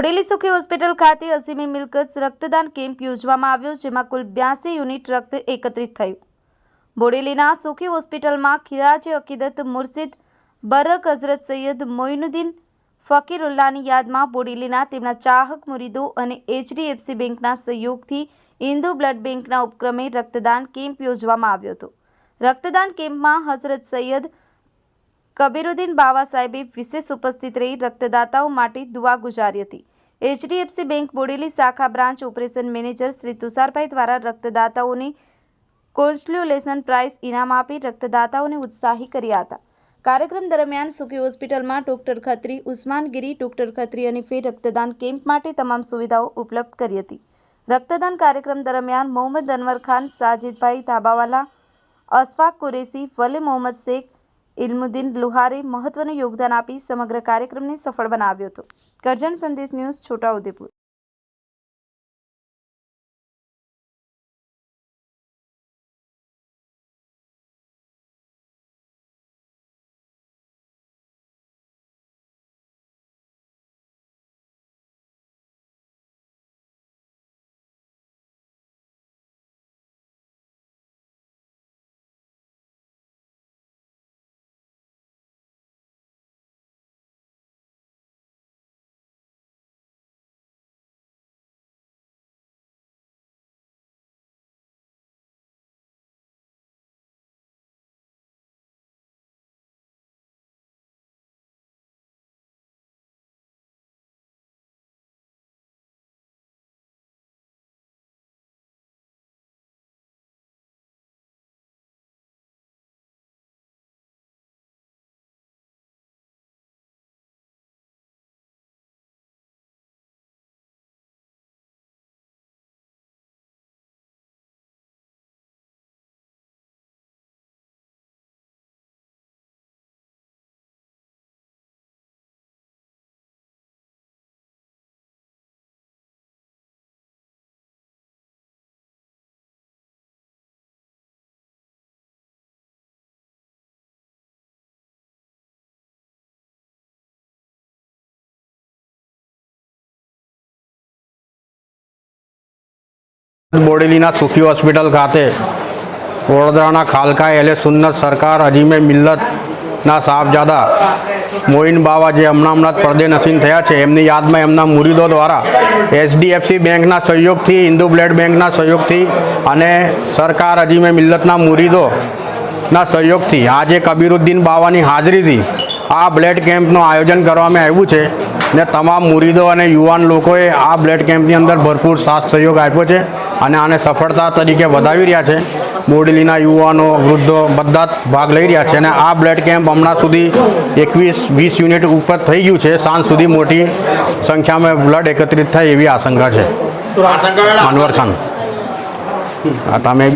બોડેલી સુખી હોસ્પિટલ ખાતે અસીમી મિલકત રક્તદાન કેમ્પ યોજવામાં આવ્યો જેમાં કુલ બ્યાસી યુનિટ રક્ત એકત્રિત થયું. બોડેલીના સુખી હોસ્પિટલમાં ખિરાજ અકીદત મુર્શિદ, બરક હઝરત સૈયદ મોઇનુદ્દીન ફકીરુલ્લાની યાદમાં બોડેલીના તેમના ચાહક મુરીદો અને એચડીએફસી બેંકના સહયોગથી ઇન્દુ બ્લડ બેંકના ઉપક્રમે રક્તદાન કેમ્પ યોજવામાં આવ્યો હતો. રક્તદાન કેમ્પમાં હઝરત સૈયદ કબીરુદ્દીન બાવા સાહેબે વિશેષ ઉપસ્થિત રહી રક્તદાતાઓ માટે દુઆ ગુજારી હતી. એચડીએફસી બેંક બોડેલી શાખા branch operation manager Shri Tusharbhai દ્વારા રક્તદાતાઓને કોન્સ્યુલેશન પ્રાઇઝ ઇનામ આપી રક્તદાતાઓને ઉત્સાહી કર્યા હતા. કાર્યક્રમ દરમિયાન સુખી હોસ્પિટલમાં ડોક્ટર ખત્રી ઉસ્માનગીરી ડોક્ટર ખત્રી અને અનીફે રક્તદાન કેમ્પ માટે તમામ સુવિધાઓ ઉપલબ્ધ કરી હતી. રક્તદાન કાર્યક્રમ દરમિયાન મોહમ્મદ અનવર ખાન, સાજિદભાઈ ધાબાવાલા, અશફાક કુરેશી, વલી મોહમ્મદ શેખ ઇલ્મુદ્દીન લુહારે મહત્વનું યોગદાન આપી સમગ્ર કાર્યક્રમને સફળ બનાવ્યો હતો. કરજણ સંદેશ ન્યૂઝ છોટાઉદેપુર. બોડેલીના સુખી હોસ્પિટલ ખાતે વડોદરાના ખાલકા એલે સુન્નત સરકાર અજીમે મિલ્લતના સાહબજાદા મોઇન બાવા જે હમણાં હમણાં પડદે નસીન થયા છે, એમની યાદમાં એમના મુરીદો દ્વારા એચડીએફસી બેંકના સહયોગથી ઇન્દુ બ્લડ બેંકના સહયોગથી અને સરકાર અજીમે મિલ્લતના મુરીદોના સહયોગથી આજે કબીરુદ્દીન બાવાની હાજરીથી આ બ્લડ કેમ્પનું આયોજન કરવામાં આવ્યું છે. ને તમામ મુરીદો અને યુવાન લોકોએ આ બ્લડ કેમ્પની અંદર ભરપૂર સાથ સહયોગ આપ્યો છે અને આને સફળતા તરીકે વધાવી રહ્યા છે. બોડેલીના યુવાનો વૃદ્ધો બધા જ ભાગ લઈ રહ્યા છે અને આ બ્લડ કેમ્પ હમણાં સુધી એકવીસ વીસ યુનિટ ઉપર થઈ ગયું છે. સાંજ સુધી મોટી સંખ્યામાં બ્લડ એકત્રિત થાય એવી આશંકા છે. અનવર ખાન. તમે